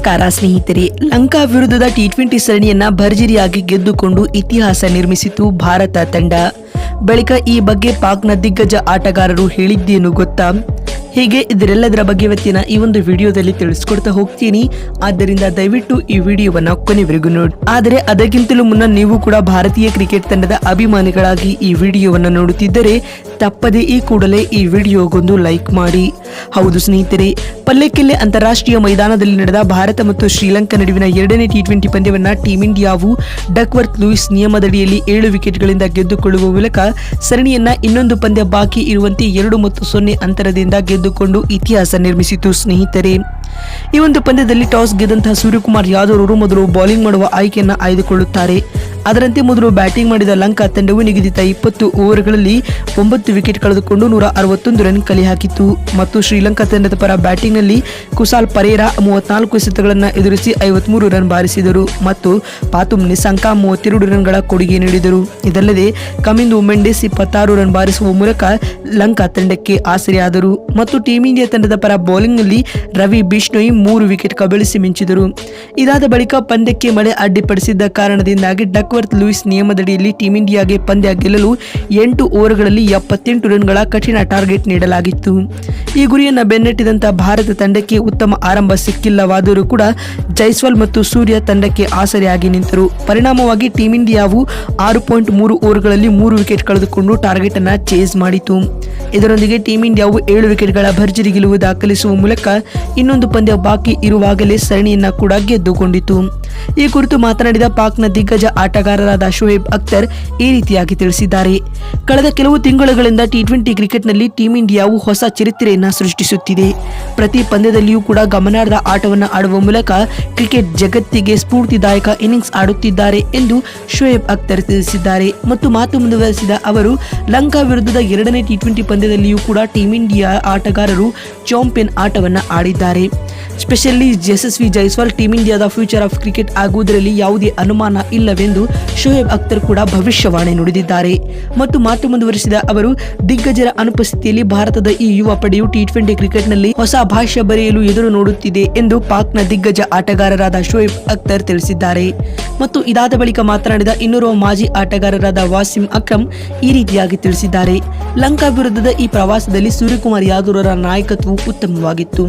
ನಮಸ್ಕಾರ, ಸ್ನೇಹಿತರೆ. ಲಂಕಾ ವಿರುದ್ಧದ ಟಿ ಟ್ವೆಂಟಿ ಸರಣಿಯನ್ನ ಭರ್ಜರಿಯಾಗಿ ಗೆದ್ದುಕೊಂಡು ಇತಿಹಾಸ ನಿರ್ಮಿಸಿತು ಭಾರತ ತಂಡ. ಬಳಿಕ ಈ ಬಗ್ಗೆ ಪಾಕ್ನ ದಿಗ್ಗಜ ಆಟಗಾರರು ಹೇಳಿದ್ದೇನು ಗೊತ್ತಾ? ಹೀಗೆ ಇದರೆಲ್ಲದರ ಬಗ್ಗೆ ಇವತ್ತಿನ ಈ ಒಂದು ವಿಡಿಯೋದಲ್ಲಿ ತಿಳಿಸ್ಕೊಡ್ತಾ ಹೋಗ್ತೀನಿ. ಆದ್ದರಿಂದ ದಯವಿಟ್ಟು ಈ ವಿಡಿಯೋವನ್ನ ಕೊನೆವರೆಗೂ ನೋಡಿ. ಆದರೆ ಅದಕ್ಕಿಂತಲೂ ಮುನ್ನ ನೀವು ಕೂಡ ಭಾರತೀಯ ಕ್ರಿಕೆಟ್ ತಂಡದ ಅಭಿಮಾನಿಗಳಾಗಿ ಈ ವಿಡಿಯೋವನ್ನು ನೋಡುತ್ತಿದ್ದರೆ ತಪ್ಪದೆ ಈ ಕೂಡಲೇ ಈ ವಿಡಿಯೋಗೊಂದು ಲೈಕ್ ಮಾಡಿ. ಹೌದು ಸ್ನೇಹಿತರೆ, ಪಲ್ಲೆಕೆಲ್ಲೆ ಅಂತಾರಾಷ್ಟ್ರೀಯ ಮೈದಾನದಲ್ಲಿ ನಡೆದ ಭಾರತ ಮತ್ತು ಶ್ರೀಲಂಕಾ ನಡುವಿನ ಎರಡನೇ ಟಿ ಟ್ವೆಂಟಿ ಪಂದ್ಯವನ್ನ ಟೀಂ ಇಂಡಿಯಾವು ಡಕ್ವರ್ತ್ ಲೂಯಿಸ್ ನಿಯಮದಡಿಯಲ್ಲಿ ಏಳು ವಿಕೆಟ್ಗಳಿಂದ ಗೆದ್ದುಕೊಳ್ಳುವ ಮೂಲಕ ಸರಣಿಯನ್ನ ಇನ್ನೊಂದು ಪಂದ್ಯ ಬಾಕಿ ಇರುವಂತೆ ಎರಡು ಮತ್ತು ಸೊನ್ನೆ ಅಂತರದಿಂದ ಗೆದ್ದುಕೊಂಡು ಇತಿಹಾಸ ನಿರ್ಮಿಸಿತು ಸ್ನೇಹಿತರೆ. ಈ ಒಂದು ಪಂದ್ಯದಲ್ಲಿ ಟಾಸ್ ಗೆದ್ದಂತಹ ಸೂರ್ಯಕುಮಾರ್ ಯಾದವ್ ಅವರು ಮೊದಲು ಬೌಲಿಂಗ್ ಮಾಡುವ ಆಯ್ಕೆಯನ್ನು ಆಯ್ದುಕೊಳ್ಳುತ್ತಾರೆ. ಅದರಂತೆ ಮೊದಲು ಬ್ಯಾಟಿಂಗ್ ಮಾಡಿದ ಲಂಕಾ ತಂಡವು ನಿಗದಿತ ಇಪ್ಪತ್ತು ಓವರ್ಗಳಲ್ಲಿ ಒಂಬತ್ತು ವಿಕೆಟ್ ಕಳೆದುಕೊಂಡು ನೂರ ಅರವತ್ತೊಂದು ರನ್ ಕಲೆ ಹಾಕಿತ್ತು. ಮತ್ತು ಶ್ರೀಲಂಕಾ ತಂಡದ ಪರ ಬ್ಯಾಟಿಂಗ್ನಲ್ಲಿ ಕುಸಾಲ್ ಪರೇರಾ ಮೂವತ್ನಾಲ್ಕು ಎಸೆತಗಳನ್ನು ಎದುರಿಸಿ ಐವತ್ಮೂರು ರನ್ ಬಾರಿಸಿದರು ಮತ್ತು ಪಾತುಮ್ ನಿಸಂಕ ಮೂವತ್ತೆರಡು ರನ್ಗಳ ಕೊಡುಗೆ ನೀಡಿದರು. ಇದಲ್ಲದೆ ಕಮಿಂದು ಮೆಂಡಿಸ್ ಇಪ್ಪತ್ತಾರು ರನ್ ಬಾರಿಸುವ ಮೂಲಕ ಲಂಕಾ ತಂಡಕ್ಕೆ ಆಸರೆಯಾದರು. ಮತ್ತು ಟೀಂ ಇಂಡಿಯಾ ತಂಡದ ಪರ ಬೌಲಿಂಗ್ನಲ್ಲಿ ರವಿ ಬಿಷ್ಣೋಯ್ ಮೂರು ವಿಕೆಟ್ ಕಬಳಿಸಿ ಮಿಂಚಿದರು. ಇದಾದ ಬಳಿಕ ಪಂದ್ಯಕ್ಕೆ ಮಳೆ ಅಡ್ಡಿಪಡಿಸಿದ್ದ ಕಾರಣದಿಂದಾಗಿ ಡಕ್ವರ್ತ್ ಲೂಯಿಸ್ ನಿಯಮದಡಿಯಲ್ಲಿ ಟೀಂ ಇಂಡಿಯಾಗೆ ಪಂದ್ಯ ಗೆಲ್ಲಲು ಎಂಟು ಓವರ್ಗಳಲ್ಲಿ ಎಪ್ಪತ್ತೆಂಟು ರನ್ಗಳ ಕಠಿಣ ಟಾರ್ಗೆಟ್ ನೀಡಲಾಗಿತ್ತು. ಈ ಗುರಿಯನ್ನು ಬೆನ್ನಟ್ಟಿದಂತ ಭಾರತ ತಂಡಕ್ಕೆ ಉತ್ತಮ ಆರಂಭ ಸಿಕ್ಕಿಲ್ಲವಾದರೂ ಕೂಡ ಜೈಸ್ವಾಲ್ ಮತ್ತು ಸೂರ್ಯ ತಂಡಕ್ಕೆ ಆಸರೆಯಾಗಿ ನಿಂತರು. ಪರಿಣಾಮವಾಗಿ ಟೀಂ ಇಂಡಿಯಾವು ಆರು ಪಾಯಿಂಟ್ ಮೂರು ಓವರ್ಗಳಲ್ಲಿ ಮೂರು ವಿಕೆಟ್ ಕಳೆದುಕೊಂಡು ಟಾರ್ಗೆಟ್ ಅನ್ನು ಚೇಸ್ ಮಾಡಿತು. ಇದರೊಂದಿಗೆ ಟೀಂ ಇಂಡಿಯಾವು ಏಳು ವಿಕೆಟ್ಗಳ ಭರ್ಜರಿ ಗೆಲುವು ದಾಖಲಿಸುವ ಮೂಲಕ ಇನ್ನೊಂದು ಪಂದ್ಯ ಬಾಕಿ ಇರುವಾಗಲೇ ಸರಣಿಯನ್ನ ಕೂಡ ಗೆದ್ದುಕೊಂಡಿತು. ಈ ಕುರಿತು ಮಾತನಾಡಿದ ಪಾಕ್ನ ದಿಗ್ಗಜ ಆಟಗಾರರಾದ ಶೋಯೇಬ್ ಅಖ್ತರ್ ಈ ರೀತಿಯಾಗಿ ತಿಳಿಸಿದ್ದಾರೆ. ಕಳೆದ ಕೆಲವು ತಿಂಗಳುಗಳಿಂದ ಟಿ ಟ್ವೆಂಟಿ ಕ್ರಿಕೆಟ್ನಲ್ಲಿ ಟೀಂ ಇಂಡಿಯಾವು ಹೊಸ ಚರಿತ್ರೆಯನ್ನು ಸೃಷ್ಟಿಸುತ್ತಿದೆ. ಪ್ರತಿ ಪಂದ್ಯದಲ್ಲಿಯೂ ಕೂಡ ಗಮನಾರ್ಹ ಆಟವನ್ನು ಆಡುವ ಮೂಲಕ ಕ್ರಿಕೆಟ್ ಜಗತ್ತಿಗೆ ಸ್ಫೂರ್ತಿದಾಯಕ ಇನ್ನಿಂಗ್ಸ್ ಆಡುತ್ತಿದ್ದಾರೆ ಎಂದು ಶೋಯೇಬ್ ಅಖ್ತರ್ ತಿಳಿಸಿದ್ದಾರೆ. ಮತ್ತು ಮಾತು ಮುಂದುವರೆಸಿದ ಅವರು, ಲಂಕಾ ವಿರುದ್ಧದ ಎರಡನೇ ಟಿ ಟ್ವೆಂಟಿ ಪಂದ್ಯದಲ್ಲಿಯೂ ಕೂಡ ಟೀಂ ಇಂಡಿಯಾ ಆಟಗಾರರು ಚಾಂಪಿಯನ್ ಆಟವನ್ನು ಆಡಿದ್ದಾರೆ. ಸ್ಪೆಷಲಿ ಯಶಸ್ವಿ ಜೈಸ್ವಾಲ್ ಟೀಂ ಇಂಡಿಯಾದ ಫ್ಯೂಚರ್ ಆಫ್ ಕ್ರಿಕೆಟ್ ಆಗುವುದರಲ್ಲಿ ಯಾವುದೇ ಅನುಮಾನ ಇಲ್ಲವೆಂದು ಶೋಯಬ್ ಅಖ್ತರ್ ಕೂಡ ಭವಿಷ್ಯವಾಣಿ ನುಡಿದಿದ್ದಾರೆ. ಮತ್ತು ಮಾತು ಮುಂದುವರಿಸಿದ ಅವರು, ದಿಗ್ಗಜರ ಅನುಪಸ್ಥಿತಿಯಲ್ಲಿ ಭಾರತದ ಈ ಯುವ ಪಡೆಯು ಟಿ ಟ್ವೆಂಟಿ ಕ್ರಿಕೆಟ್ನಲ್ಲಿ ಹೊಸ ಭಾಷೆ ಬರೆಯಲು ಎದುರು ನೋಡುತ್ತಿದೆ ಎಂದು ಪಾಕ್ನ ದಿಗ್ಗಜ ಆಟಗಾರರಾದ ಶೋಯಬ್ ಅಖ್ತರ್ ತಿಳಿಸಿದ್ದಾರೆ. ಮತ್ತು ಇದಾದ ಬಳಿಕ ಮಾತನಾಡಿದ ಇನ್ನೂರು ಮಾಜಿ ಆಟಗಾರರಾದ ವಾಸಿಂ ಅಕ್ರಮ್ ಈ ರೀತಿಯಾಗಿ ತಿಳಿಸಿದ್ದಾರೆ. ಲಂಕಾ ವಿರುದ್ಧದ ಈ ಪ್ರವಾಸದಲ್ಲಿ ಸೂರ್ಯಕುಮಾರ್ ಯಾದವರರ ನಾಯಕತ್ವವು ಉತ್ತಮವಾಗಿತ್ತು.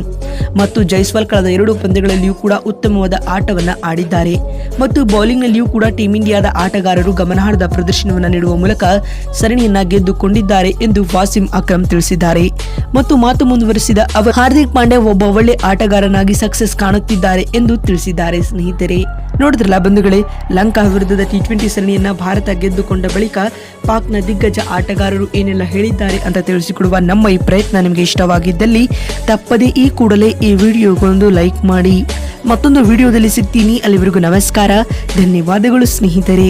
ಮತ್ತು ಜೈಸ್ವಾಲ್ ಕಳೆದ ಎರಡು ಪಂದ್ಯಗಳಲ್ಲಿಯೂ ಕೂಡ ಉತ್ತಮವಾದ ಆಟವನ್ನು ಆಡಿದ್ದಾರೆ. ಮತ್ತು ಬೌಲಿಂಗ್ನಲ್ಲಿಯೂ ಕೂಡ ಟೀಂ ಇಂಡಿಯಾದ ಆಟಗಾರರು ಗಮನಾರ್ಹದ ಪ್ರದರ್ಶನವನ್ನು ನೀಡುವ ಮೂಲಕ ಸರಣಿಯನ್ನ ಗೆದ್ದುಕೊಂಡಿದ್ದಾರೆ ಎಂದು ವಾಸಿಂ ಅಕ್ರಮ್ ತಿಳಿಸಿದ್ದಾರೆ. ಮತ್ತು ಮಾತು ಮುಂದುವರೆಸಿದ ಅವರು, ಹಾರ್ದಿಕ್ ಪಾಂಡೆ ಒಬ್ಬ ಒಳ್ಳೆ ಆಟಗಾರನಾಗಿ ಸಕ್ಸಸ್ ಕಾಣುತ್ತಿದ್ದಾರೆ ಎಂದು ತಿಳಿಸಿದ್ದಾರೆ. ಸ್ನೇಹಿತರೆ ನೋಡಿದ್ರಲ್ಲ ಬಂಧುಗಳೇ, ಲಂಕಾ ವಿರುದ್ಧದ ಟಿ ಟ್ವೆಂಟಿ ಸರಣಿಯನ್ನ ಭಾರತ ಗೆದ್ದುಕೊಂಡ ಬಳಿಕ ಪಾಕ್ನ ದಿಗ್ಗಜ ಆಟಗಾರರು ಏನೆಲ್ಲ ಹೇಳಿದ್ದಾರೆ ಅಂತ ತಿಳಿಸಿಕೊಡುವ ನಮ್ಮ ಈ ಪ್ರಯತ್ನ ನಿಮಗೆ ಇಷ್ಟವಾಗಿದ್ದಲ್ಲಿ ತಪ್ಪದೇ ಈ ಕೂಡಲೇ ಈ ವಿಡಿಯೋಗೊಂದು ಲೈಕ್ ಮಾಡಿ. ಮತ್ತೊಂದು ವಿಡಿಯೋದಲ್ಲಿ ಸಿಗ್ತೀನಿ. ಅಲ್ಲಿವರೆಗೂ ನಮಸ್ಕಾರ. ಧನ್ಯವಾದಗಳು ಸ್ನೇಹಿತರೆ.